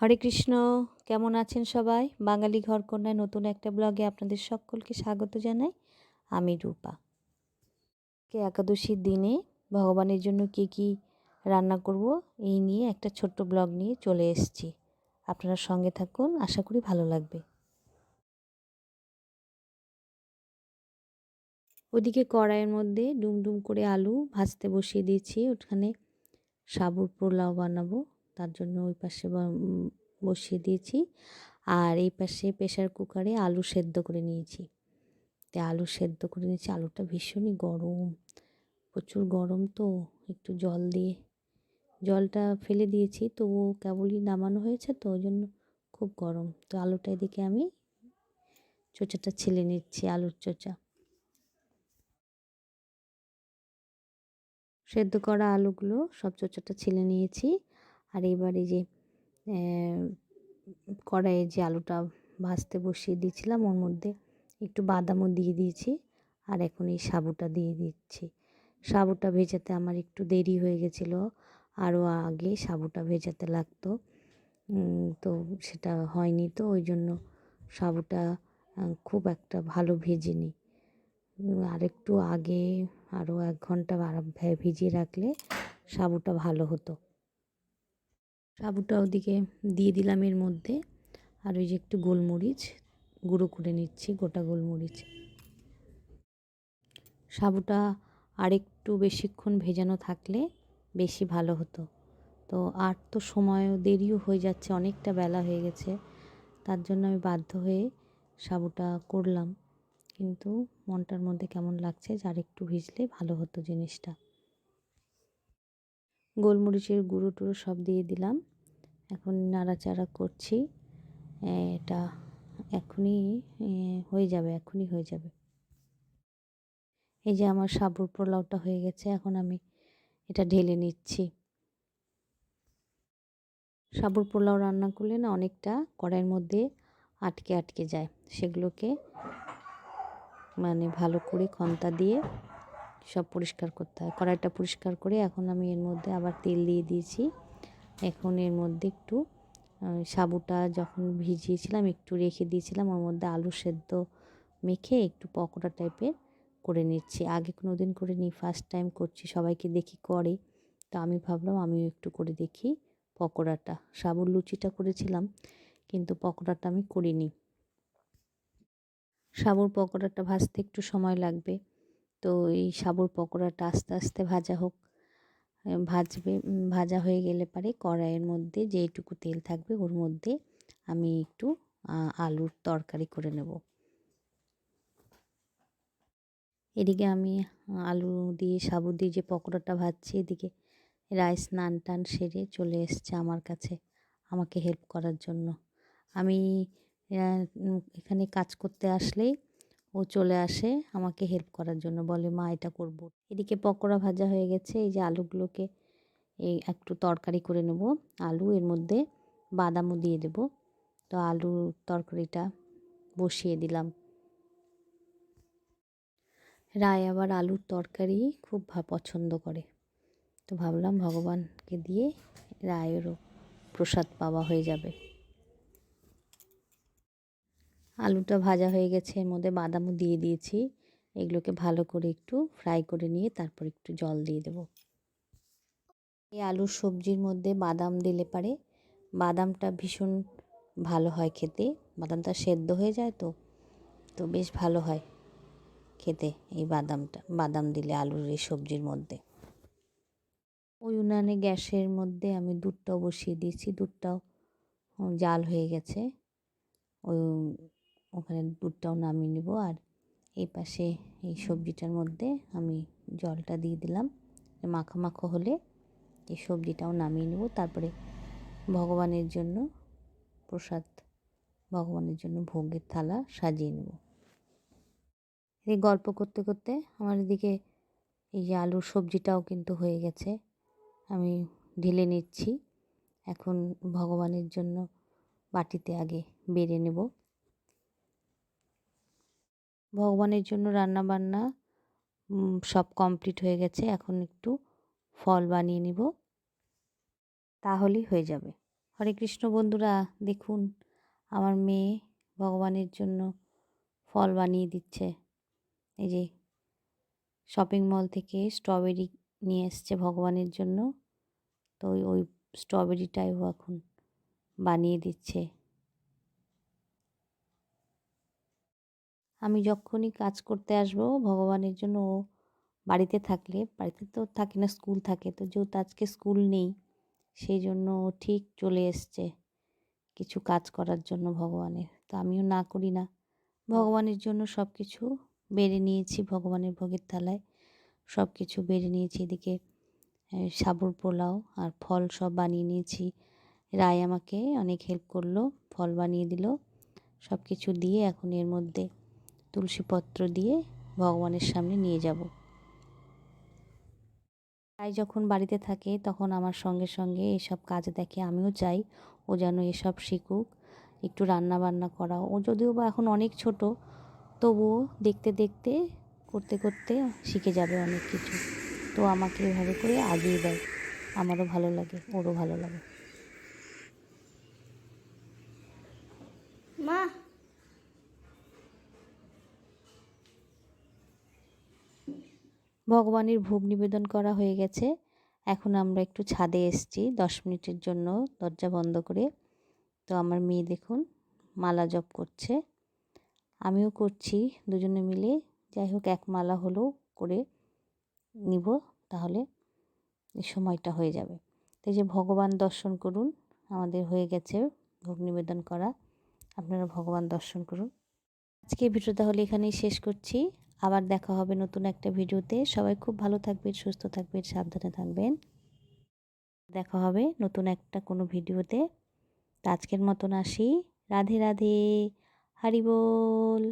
হরে কৃষ্ণ, কেমন আছেন সবাই? বাঙালি ঘরকন্যায় নতুন একটা ব্লগে আপনাদের সকলকে স্বাগত জানাই। আমি রূপা। কে একাদশীর দিনে ভগবানের জন্য কি কি রান্না করব এই নিয়ে একটা ছোট্ট ব্লগ নিয়ে চলে এসেছি। আপনারা সঙ্গে থাকুন, আশা করি ভালো লাগবে। ওদিকে কড়াইয়ের মধ্যে ডুমডুম করে আলু ভাজতে বসিয়ে দিয়েছি, ওখানে সাবুর পোলাও বানাবো। তার জন্য ওই পাশে বসিয়ে দিয়েছি। আর এই পাশে প্রেশার কুকারে আলু সেদ্ধ করে নিয়েছি। তো আলু সেদ্ধ করে নিয়েছি। আলুটা ভীষণই গরম, প্রচুর গরম তো, একটু জল দিয়ে। জলটা ফেলে দিয়েছি তবু কেবলই নামানো হয়েছে তো, ওই জন্য খুব গরম। তো আলুটা এদিকে আমি চোচাটা ছেলে নিচ্ছি, আলুর চোচা। সেদ্ধ করা আলুগুলো সব চোচাটা ছেলে নিয়েছি। আর এবারে যে কড়াইয়ে যে আলুটা ভাজতে বসিয়ে দিয়েছিলাম ওর মধ্যে একটু বাদামও দিয়ে দিয়েছি আর এখন এই সাবুটা দিয়ে দিচ্ছি। সাবুটা ভেজাতে আমার একটু দেরি হয়ে গেছিল, আরও আগে সাবুটা ভেজাতে লাগতো তো সেটা হয়নি তো ওই জন্য সাবুটা খুব একটা ভালো ভেজেনি। আরেকটু আগে আরও এক ঘণ্টা ভিজিয়ে রাখলে সাবুটা ভালো হতো। সাবুটা ওদিকে দিয়ে দিলাম এর মধ্যে। আর ওই যে একটু গোলমরিচ গুঁড়ো করে নিচ্ছি, গোটা গোলমরিচ। সাবুটা আরেকটু বেশিক্ষণ ভেজানো থাকলে বেশি ভালো হতো। তো আর তো সময়ও দেরিও হয়ে যাচ্ছে, অনেকটা বেলা হয়ে গেছে। তার জন্য আমি বাধ্য হয়ে সাবুটা করলাম। কিন্তু মনটার মধ্যে কেমন লাগছে যে আরেকটু ভিজলে ভালো হতো জিনিসটা। গোলমরিচের গুঁড়ো টুড়ো সব দিয়ে দিলাম। এখন নাড়াচাড়া করছি। এটা এখনই হয়ে যাবে, এখনই হয়ে যাবে। এই যে আমার সাবুর পোলাওটা হয়ে গেছে, এখন আমি এটা ঢেলে নিচ্ছি। সাবুর পোলাও রান্না করলে না অনেকটা কড়াইয়ের মধ্যে আটকে আটকে যায়। সেগুলোকে মানে ভালো করে খন্তা দিয়ে সব পরিষ্কার করতে হয়। কড়াইটা পরিষ্কার করে এখন আমি এর মধ্যে আবার তেল দিয়ে দিয়েছি। এখন এর মধ্যে একটু সাবুটা যখন ভিজিয়েছিলাম একটু রেখে দিয়েছিলাম, ওর মধ্যে আলু সেদ্ধ মেখে একটু পকোড়া টাইপের করে নিচ্ছি। আগে কোনো দিন করে নিই ফার্স্ট টাইম করছি, সবাইকে দেখি করে। তো আমি ভাবলাম আমিও একটু করে দেখি পকোড়াটা। সাবুর লুচিটা করেছিলাম, কিন্তু পকোড়াটা আমি করিনি। সাবুর পকোড়াটা ভাজতে একটু সময় লাগবে। তো এই সাবুর পকোড়াটা আস্তে আস্তে ভাজা হোক ভাজবে ভাজা হয়ে গেলে পারে কড়াইয়ের মধ্যে যেইটুকু তেল থাকবে ওর মধ্যে আমি একটু আলুর তরকারি করে নেব। এদিকে আমি আলু দিয়ে, সাবু দিয়ে যে পকোড়াটা ভাজছি এদিকে রাইস নান টান সেরে চলে এসছে আমার কাছে, আমাকে হেল্প করার জন্য। আমি এখানে কাজ করতে আসলেই ও চলে আসে আমাকে হেল্প করার জন্য। বলে, মা, এটা করব। এদিকে পকোড়া ভাজা হয়ে গেছে। এই যে আলুগুলোকে এই একটু তরকারি করে নেব। আলু, এর মধ্যে বাদামও দিয়ে দেব। তো আলু তরকারিটা বসিয়ে দিলাম। রায় আবার আলুর তরকারি খুব পছন্দ করে। তো ভাবলাম, ভগবানকে দিয়ে রায়েরও প্রসাদ পাওয়া হয়ে যাবে। আলুটা ভাজা হয়ে গেছে, এর মধ্যে বাদামও দিয়ে দিয়েছি। এগুলোকে ভালো করে একটু ফ্রাই করে নিয়ে তারপর একটু জল দিয়ে দেব। এই আলুর সবজির মধ্যে বাদাম দিলে পারে। বাদামটা ভীষণ ভালো হয় খেতে। বাদামটা সেদ্ধ হয়ে যায় তো তো বেশ ভালো হয় খেতে এই বাদামটা, বাদাম দিলে আলুর এই সবজির মধ্যে। ওই উনানে গ্যাসের মধ্যে আমি দুধটাও বসিয়ে দিয়েছি। দুধটাও জাল হয়ে গেছে। ওই ওখানে দুধটাও নামিয়ে নেব। আর এই পাশে এই সবজিটার মধ্যে আমি জলটা দিয়ে দিলাম। মাখো মাখো হলে এই সবজিটাও নামিয়ে নেব। তারপরে ভগবানের জন্য প্রসাদ, ভগবানের জন্য ভোগের থালা সাজিয়ে নেব। এই গল্প করতে করতে আমার এদিকে এই যে আলুর সবজিটাও কিন্তু হয়ে গেছে। আমি ঢেলে নিচ্ছি। এখন ভগবানের জন্য বাটিতে আগে বেড়ে নেব। ভগবানের জন্য রান্না বান্না সব কমপ্লিট হয়ে গেছে। এখন একটু ফল বানিয়ে নিব। তাহলেই হয়ে যাবে। হরে কৃষ্ণ বন্ধুরা, দেখুন, আমার মেয়ে ভগবানের জন্য ফল বানিয়ে দিচ্ছে। এই যে শপিং মল থেকে স্ট্রবেরি নিয়ে এসছে ভগবানের জন্য। তো ওই স্ট্রবেরিটাই ও এখন বানিয়ে দিচ্ছে। আমি যখনই কাজ করতে আসব, ভগবানের জন্য ও বাড়িতে থাকলে, বাড়িতে তো থাকে না, স্কুল থাকে। তো যেহেতু আজকে স্কুল নেই, সেই জন্য ও ঠিক চলে এসছে কিছু কাজ করার জন্য ভগবানের। তো আমিও না করি না। ভগবানের জন্য সব কিছু বেড়ে নিয়েছি, ভগবানের ভোগের থালায় সব কিছু বেড়ে নিয়েছি। এদিকে সাবুর পোলাও আর ফল সব বানিয়ে নিয়েছি। রায় আমাকে অনেক হেল্প করল, ফল বানিয়ে দিল সব কিছু দিয়ে এখন এর মধ্যে তুলসীপত্র দিয়ে ভগবানের সামনে নিয়ে যাব। তাই যখন বাড়িতে থাকে, তখন আমার সঙ্গে সঙ্গে এসব কাজ দেখে আমিও চাই, ও যেন এসব শিখুক, একটু রান্না বান্না করা ও যদিও বা এখন অনেক ছোট, তবুও দেখতে দেখতে, করতে করতে শিখে যাবে অনেক কিছু। তো আমাকে এভাবে করে আগিয়ে দেয়। আমারও ভালো লাগে, ওরও ভালো লাগে। ভগবানের ভোগ নিবেদন করা হয়ে গেছে। এখন আমরা একটু ছাদে এসছি, দশ মিনিটের জন্য দরজা বন্ধ করে। তো আমার মেয়ে দেখুন, মালা জপ করছে। আমিও করছি, দুজনে মিলে। যাই হোক, এক মালা হলেও করে নিব, তাহলে সময়টা হয়ে যাবে। তো এই যে ভগবান দর্শন করুন, আমাদের হয়ে গেছে ভোগ নিবেদন করা। আপনারা ভগবান দর্শন করুন। আজকে ভিডিও তাহলে এখানেই শেষ করছি। আবার দেখা হবে নতুন একটা ভিডিওতে। সবাই খুব ভালো থাকবেন, সুস্থ থাকবেন, সাবধানে থাকবেন। দেখা হবে নতুন একটা কোনো ভিডিওতে। আজকের মতন আসি। রাধে রাধে। হরি বল